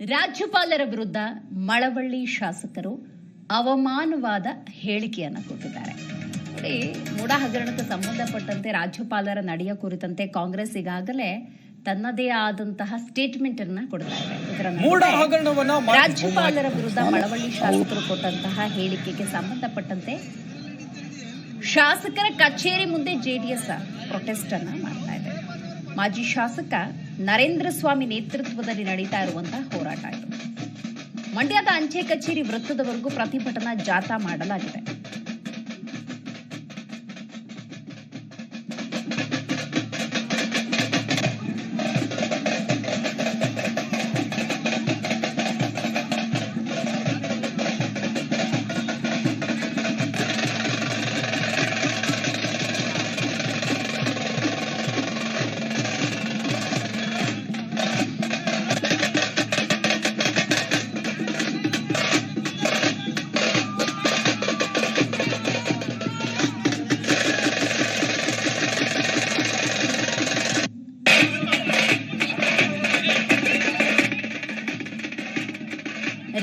ರಾಜ್ಯಪಾಲರ ವಿರುದ್ಧ ಮಳವಳ್ಳಿ ಶಾಸಕರು ಅವಮಾನವಾದ ಹೇಳಿಕೆಯನ್ನು ಕೊಟ್ಟಿದ್ದಾರೆ. ನೋಡಿ ಮೂಡ ಹಗರಣಕ್ಕೆ ಸಂಬಂಧಪಟ್ಟಂತೆ ರಾಜ್ಯಪಾಲರ ನಡೆಯ ಕುರಿತಂತೆ ಕಾಂಗ್ರೆಸ್ ಈಗಾಗಲೇ ತನ್ನದೇ ಆದಂತಹ ಸ್ಟೇಟ್ಮೆಂಟ್ ಅನ್ನ ಕೊಡ್ತಾ ಇದೆ. ಇದರ ಮೂಡ ನಡುವೆ ಹಗರಣವನ್ನ ಮಾಡಿ- ರಾಜ್ಯಪಾಲರ ವಿರುದ್ಧ ಮಳವಳ್ಳಿ ಶಾಸಕರು ಕೊಟ್ಟಂತಹ ಹೇಳಿಕೆಗೆ ಸಂಬಂಧಪಟ್ಟಂತೆ ಶಾಸಕರ ಕಚೇರಿ ಮುಂದೆ ಜೆಡಿಎಸ್ ಪ್ರೊಟೆಸ್ಟ್ ಅನ್ನ ಮಾಡ್ತಾ ಇದೆ. ಮಾಜಿ ಶಾಸಕ ನರೇಂದ್ರ ಸ್ವಾಮಿ ನೇತೃತ್ವದಲ್ಲಿ ನಡೀತಾ ಇರುವಂತಹ ಹೋರಾಟ ಇದು. ಮಂಡ್ಯದ ಅಂಚೆ ಕಚೇರಿ ವೃತ್ತದವರೆಗೂ ಪ್ರತಿಭಟನಾ ಜಾಥಾ ಮಾಡಲಾಗಿದೆ.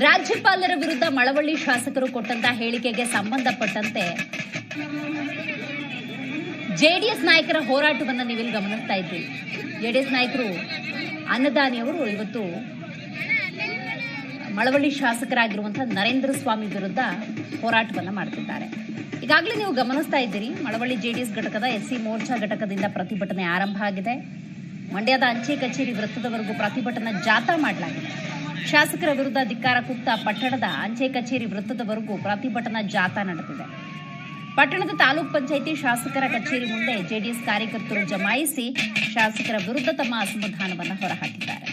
ರಾಜ್ಯಪಾಲರ ವಿರುದ್ಧ ಮಳವಳ್ಳಿ ಶಾಸಕರು ಕೊಟ್ಟಂತ ಹೇಳಿಕೆಗೆ ಸಂಬಂಧಪಟ್ಟಂತೆ ಜೆಡಿಎಸ್ ನಾಯಕರ ಹೋರಾಟವನ್ನು ನೀವಿಲ್ಲಿ ಗಮನಿಸ್ತಾ ಇದ್ದೀರಿ ಜೆಡಿಎಸ್ ನಾಯಕರು ಅನ್ನದಾನಿ ಅವರು ಇವತ್ತು ಮಳವಳ್ಳಿ ಶಾಸಕರಾಗಿರುವಂತಹ ನರೇಂದ್ರ ಸ್ವಾಮಿ ವಿರುದ್ಧ ಹೋರಾಟವನ್ನ ಮಾಡ್ತಿದ್ದಾರೆ. ಈಗಾಗಲೇ ನೀವು ಗಮನಿಸ್ತಾ ಇದ್ದೀರಿ, ಮಳವಳ್ಳಿ ಜೆಡಿಎಸ್ ಘಟಕದ ಎಸ್ ಸಿ ಮೋರ್ಚಾ ಘಟಕದಿಂದ ಪ್ರತಿಭಟನೆ ಆರಂಭ ಆಗಿದೆ. ಮಂಡ್ಯದ ಅಂಚೆ ಕಚೇರಿ ವೃತ್ತದವರೆಗೂ ಪ್ರತಿಭಟನಾ ಜಾಥಾ ಮಾಡಲಾಗಿದೆ. ಶಾಸಕರ ವಿರುದ್ಧ ಧಿಕ್ಕಾರ ಕುಕ್ತ ಪಟ್ಟಣದ ಅಂಚೆ ಕಚೇರಿ ವೃತ್ತದವರೆಗೂ ಪ್ರತಿಭಟನಾ ಜಾಥಾ ನಡೆದಿದೆ. ಪಟ್ಟಣದ ತಾಲೂಕ್ ಪಂಚಾಯಿತಿ ಶಾಸಕರ ಕಚೇರಿ ಮುಂದೆ ಜೆಡಿಎಸ್ ಕಾರ್ಯಕರ್ತರು ಜಮಾಯಿಸಿ ಶಾಸಕರ ವಿರುದ್ಧ ತಮ್ಮ ಅಸಮಾಧಾನವನ್ನು ಹೊರಹಾಕಿದ್ದಾರೆ.